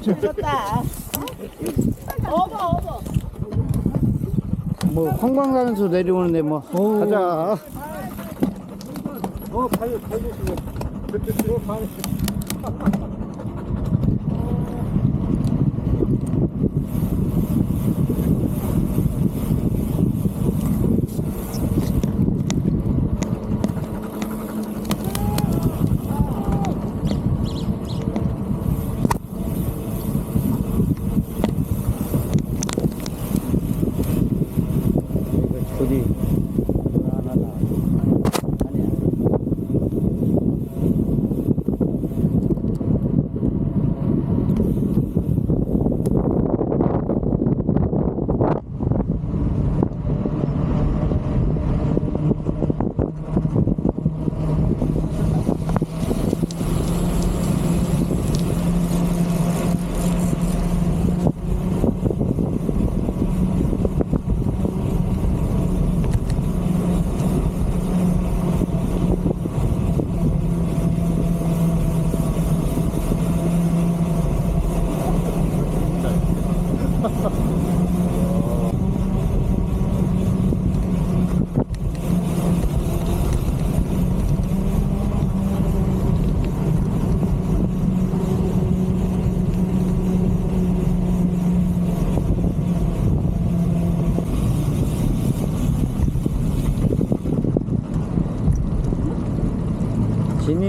진짜? 졌다. 어버 어버. 뭐 황광산에서 내려오는데 뭐 가자. 어, 발, 발 보시고. 어, 발. 이거 조 리하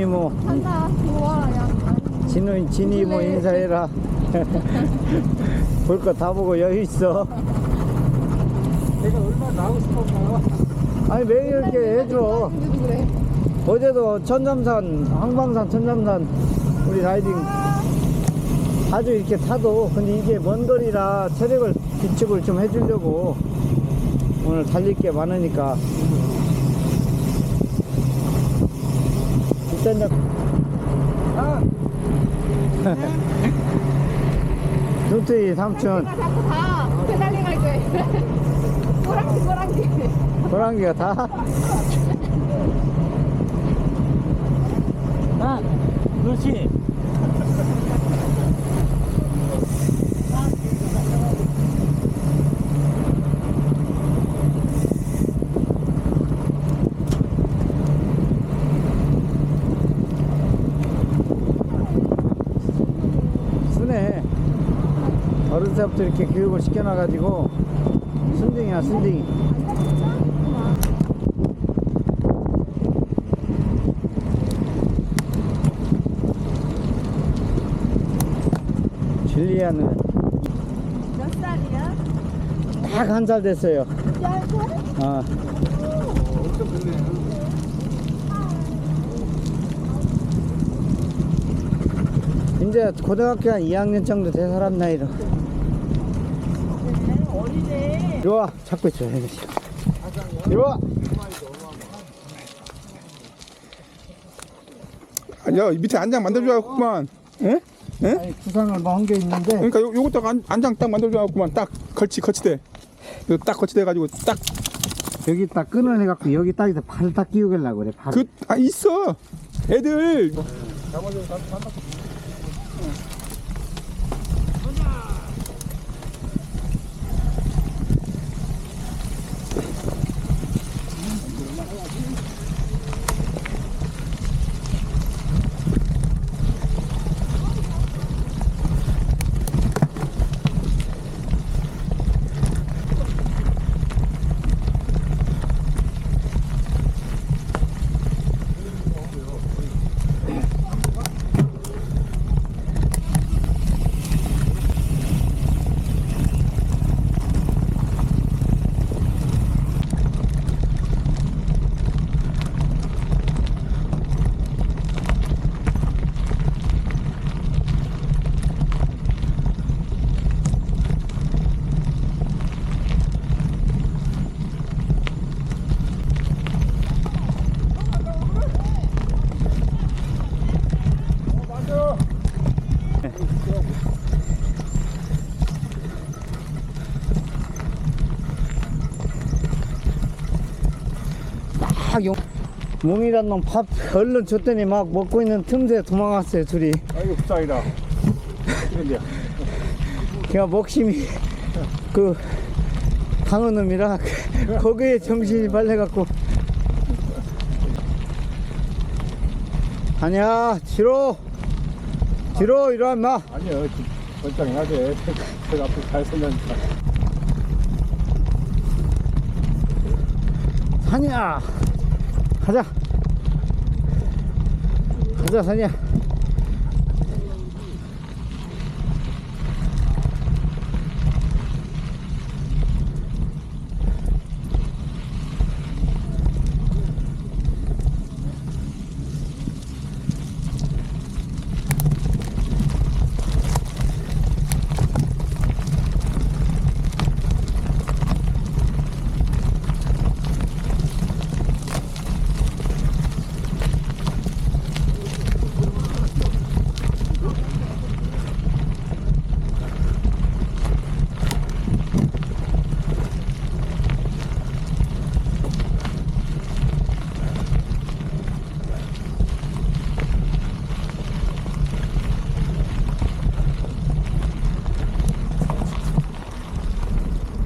진이 뭐 한다. 좋아. 야. 진우 진이 뭐 인사해라. 볼 거 다 보고 여유 있어. 내가 얼마나 나오고 싶었나. 아니 매일 이렇게 해줘. 그래. 어제도 천잠산, 항방산 천잠산 우리 라이딩 아주 이렇게 타도 근데 이게 먼 거리라 체력을 비축을 좀 해주려고 오늘 달릴 게 많으니까 좀 아, 누트이 삼촌 내가 자꾸 다 페달링 할 거야. 꼬랑지 꼬랑지. 호랑이가 다 아, 그렇지. 순해 어릴 때부터 이렇게 교육을 시켜놔가지고 순딩이야 순딩이 줄리아는 몇 살이야? 딱 한 살 됐어요? 어. 이제 고등학교 한 2학년 정도 된 사람 나이로. 이리 와. 잡고 있어 혜미씨 이리 와. 아, 야 밑에 안장 만들어줘야겠구만. 예? 예? 아니, 구상을 뭐 한 게 있는데. 그러니까 요, 요것도 안, 안장 딱 만들어줘야겠구만. 딱 걸치 이거 딱 거치대 가지고 딱. 여기 딱 끊어내갖고 여기 딱에서 팔딱 끼우겠려고 그래 팔. 그, 아, 있어. 애들. 딱 용. 몽이란 놈 밥 얼른 줬더니 막 먹고 있는 틈새 도망갔어요 둘이. 아이고. 이런데 걔가 목심이 그 강한 놈이라 거기에 정신이 발려갖고 아니야 뒤로 뒤로 이리 임마. 아니요 돼 제가 앞으로 잘 설명니까 산이야. 가자. 가자 산이야